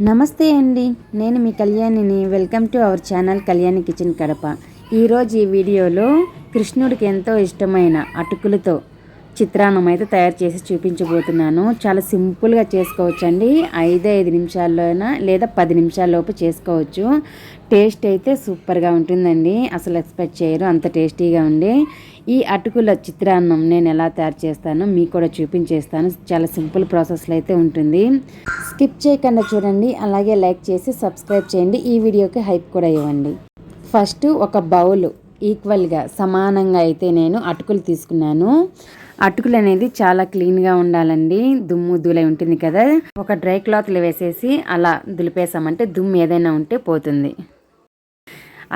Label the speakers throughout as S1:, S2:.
S1: నమస్తే అండి నేను మీ కళ్యాణిని. Welcome to our channel Kalyani kitchen Kadapa. ఈరోజు ఈ వీడియోలో కృష్ణుడికి ఎంతో ఇష్టమైన అటుకులతో చిత్రాన్నం అయితే తయారు చేసి చూపించబోతున్నాను. చాలా సింపుల్గా చేసుకోవచ్చండి. ఐదు ఐదు నిమిషాల్లోనా లేదా పది నిమిషాల్లోపు చేసుకోవచ్చు. టేస్ట్ అయితే సూపర్గా ఉంటుందండి. అసలు ఎక్స్పెక్ట్ చేయరు. అంత టేస్టీగా ఉండి ఈ అటుకుల చిత్రాన్నం నేను ఎలా తయారు చేస్తానో మీకు కూడా చూపించేస్తాను. చాలా సింపుల్ ప్రాసెస్లో అయితే ఉంటుంది. స్కిప్ చేయకుండా చూడండి. అలాగే లైక్ చేసి సబ్స్క్రైబ్ చేయండి. ఈ వీడియోకి హైప్ కూడా ఇవ్వండి. ఫస్ట్ ఒక బౌల్ ఈక్వల్గా సమానంగా అయితే నేను అటుకులు తీసుకున్నాను. అటుకులు అనేది చాలా క్లీన్గా ఉండాలండి. దుమ్ము దులై ఉంటుంది కదా. ఒక డ్రై క్లాత్లు వేసేసి అలా దులిపేసామంటే దుమ్ము ఏదైనా ఉంటే పోతుంది.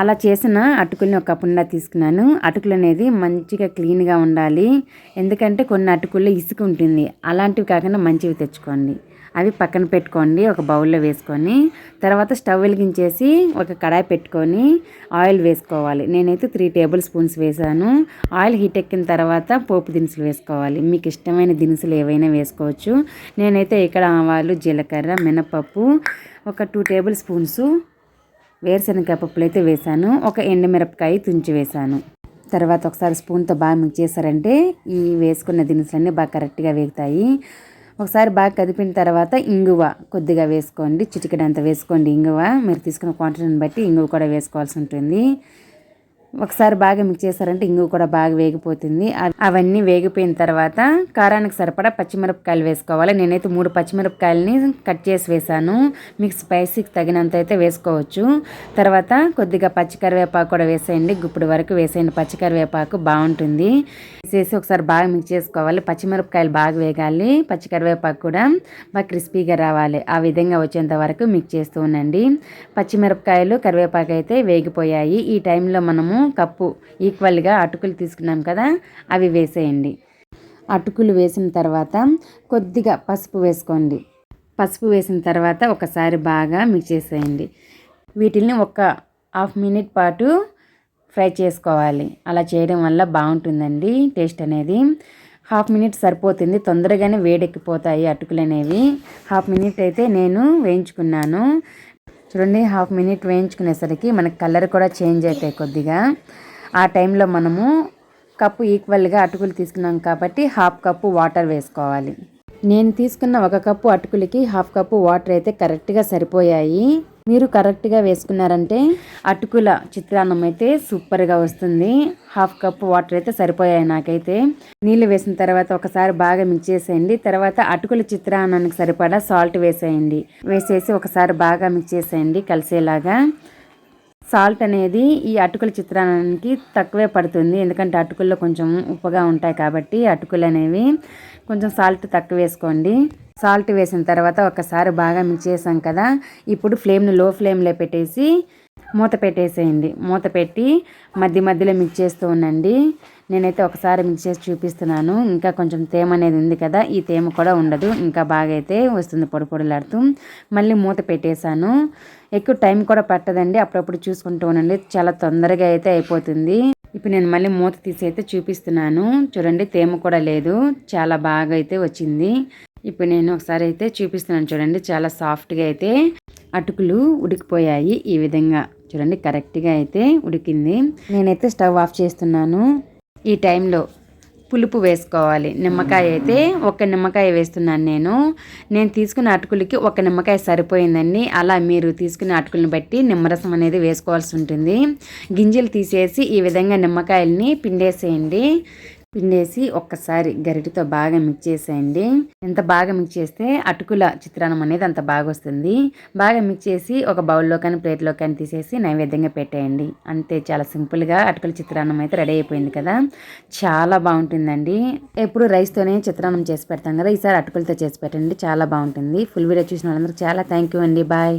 S1: అలా చేసిన అటుకుల్ని ఒక పుండా తీసుకున్నాను. అటుకులు అనేది మంచిగా క్లీన్గా ఉండాలి. ఎందుకంటే కొన్ని అటుకుల్లో ఇసుక ఉంటుంది అలాంటివి కాకుండా మంచివి తెచ్చుకోండి. అవి పక్కన పెట్టుకోండి ఒక బౌల్లో వేసుకొని తర్వాత స్టవ్ వెలిగించేసి ఒక కడాయి పెట్టుకొని ఆయిల్ వేసుకోవాలి. నేనైతే త్రీ టేబుల్ స్పూన్స్ వేసాను. ఆయిల్ హీట్ ఎక్కిన తర్వాత పోపు దినుసులు వేసుకోవాలి. మీకు ఇష్టమైన దినుసులు ఏవైనా వేసుకోవచ్చు. నేనైతే ఇక్కడ ఆవాలు జీలకర్ర మినపప్పు ఒక టూ టేబుల్ స్పూన్స్ వేరుశనగ పప్పులు అయితే వేసాను. ఒక ఎండుమిరపకాయ తుంచి వేసాను. తర్వాత ఒకసారి స్పూన్తో బాగా మిక్స్ చేశారంటే ఈ వేసుకున్న దినుసులన్నీ బాగా కరెక్ట్గా వేగుతాయి. ఒకసారి బాగా కదిపిన తర్వాత ఇంగువ కొద్దిగా వేసుకోండి. చిటికెడంత వేసుకోండి ఇంగువ. మీరు తీసుకున్న క్వాంటిటీని బట్టి ఇంగువ కూడా వేసుకోవాల్సి ఉంటుంది. ఒకసారి బాగా మిక్స్ చేశారంటే ఇంగు కూడా బాగా వేగిపోతుంది. అవన్నీ వేగిపోయిన తర్వాత కారానికి సరిపడా పచ్చిమిరపకాయలు వేసుకోవాలి. నేనైతే మూడు పచ్చిమిరపకాయలని కట్ చేసి వేసాను మీకు స్పైసీకి తగినంత అయితే వేసుకోవచ్చు. తర్వాత కొద్దిగా పచ్చికరివేపాకు కూడా వేసేయండి. గుప్పుడు వరకు వేసేయండి. పచ్చికరివేపాకు బాగుంటుంది. వేసేసి ఒకసారి బాగా మిక్స్ చేసుకోవాలి. పచ్చిమిరపకాయలు బాగా వేగాలి. పచ్చికరివేపాకు కూడా బాగా క్రిస్పీగా రావాలి. ఆ విధంగా వచ్చేంత వరకు మిక్స్ చేస్తూ ఉండండి. పచ్చిమిరపకాయలు కరివేపాకు అయితే వేగిపోయాయి. ఈ టైంలో మనము కప్పు. ఈక్వల్గా అటుకులు తీసుకున్నాం కదా అవి వేసేయండి. అటుకులు వేసిన తర్వాత కొద్దిగా పసుపు వేసుకోండి. పసుపు వేసిన తర్వాత ఒకసారి బాగా మిక్స్ చేసేయండి. వీటిని ఒక హాఫ్ మినిట్ పాటు ఫ్రై చేసుకోవాలి. అలా చేయడం వల్ల బాగుంటుందండి టేస్ట్ అనేది. హాఫ్ మినిట్ సరిపోతుంది. తొందరగానే వేడెక్కిపోతాయి అటుకులు అనేవి. హాఫ్ మినిట్ అయితే నేను వేయించుకున్నాను. చూడండి హాఫ్ మినిట్ వేయించుకునేసరికి మనకి కలర్ కూడా చేంజ్ అవుతాయి కొద్దిగా. ఆ టైంలో మనము కప్పు ఈక్వల్గా అటుకులు తీసుకున్నాం కాబట్టి హాఫ్ కప్పు వాటర్ వేసుకోవాలి. నేను తీసుకున్న ఒక కప్పు అటుకులకి హాఫ్ కప్పు వాటర్ అయితే కరెక్ట్గా సరిపోయాయి. మీరు కరెక్ట్గా వేసుకున్నారంటే అటుకుల చిత్రాన్నం అయితే సూపర్గా వస్తుంది. హాఫ్ కప్ వాటర్ అయితే సరిపోయాయి నాకైతే. నీళ్ళు వేసిన తర్వాత ఒకసారి బాగా మిక్స్ చేసేయండి. తర్వాత అటుకుల చిత్రాన్నానికి సరిపడా సాల్ట్ వేసేయండి. వేసేసి ఒకసారి బాగా మిక్స్ చేసేయండి కలిసేలాగా. సాల్ట్ అనేది ఈ అటుకుల చిత్రానికి తక్కువే పడుతుంది. ఎందుకంటే అటుకుల్లో కొంచెం ఉప్పుగా ఉంటాయి కాబట్టి అటుకులు అనేవి కొంచెం సాల్ట్ తక్కువ వేసుకోండి. సాల్ట్ వేసిన తర్వాత ఒకసారి బాగా మిక్స్ చేసాం కదా ఇప్పుడు ఫ్లేమ్ను లో ఫ్లేమ్లో పెట్టేసి మూత పెట్టేసేయండి. మూత పెట్టి మధ్య మధ్యలో మిక్స్ చేస్తూ ఉండండి. నేనైతే ఒకసారి మిక్స్ చేసి చూపిస్తున్నాను. ఇంకా కొంచెం తేమ అనేది ఉంది కదా ఈ తేమ కూడా ఉండదు. ఇంకా బాగా అయితే వస్తుంది పొడి పొడిలాడుతూ. మళ్ళీ మూత పెట్టేశాను. ఎక్కువ టైం కూడా పట్టదండి. అప్పుడప్పుడు చూసుకుంటూ ఉండండి. చాలా తొందరగా అయితే అయిపోతుంది. ఇప్పుడు నేను మళ్ళీ మూత తీసి అయితే చూపిస్తున్నాను. చూడండి తేమ కూడా లేదు. చాలా బాగా అయితే వచ్చింది. ఇప్పుడు నేను ఒకసారి అయితే చూపిస్తున్నాను. చూడండి చాలా సాఫ్ట్గా అయితే అటుకులు ఉడికిపోయాయి. ఈ విధంగా చూడండి కరెక్ట్గా అయితే ఉడికింది. నేనైతే స్టవ్ ఆఫ్ చేస్తున్నాను. ఈ టైంలో పులుపు వేసుకోవాలి. నిమ్మకాయ అయితే ఒక నిమ్మకాయ వేస్తున్నాను నేను. నేను తీసుకున్న అటుకులకి ఒక నిమ్మకాయ సరిపోయిందండి. అలా మీరు తీసుకున్న అటుకులను బట్టి నిమ్మరసం అనేది వేసుకోవాల్సి ఉంటుంది. గింజలు తీసేసి ఈ విధంగా నిమ్మకాయలని పిండేసేయండి. పిండేసి ఒక్కసారి గరిటితో బాగా మిక్స్ చేసేయండి. ఎంత బాగా మిక్స్ చేస్తే అటుకుల చిత్రాన్నం అనేది అంత బాగా వస్తుంది బాగా మిక్స్ చేసి ఒక బౌల్లో కానీ ప్లేట్లో కానీ తీసేసి నైవేద్యంగా పెట్టేయండి. అంతే చాలా సింపుల్గా అటుకుల చిత్రాన్నం అయితే రెడీ అయిపోయింది కదా. చాలా బాగుంటుందండి. ఎప్పుడు రైస్తోనే చిత్రాన్నం చేసి పెడతాం కదా. ఈసారి అటుకులతో చేసి పెట్టండి. చాలా బాగుంటుంది. ఫుల్ వీడియో చూసిన వాళ్ళందరికీ చాలా థ్యాంక్ యూ అండి. బాయ్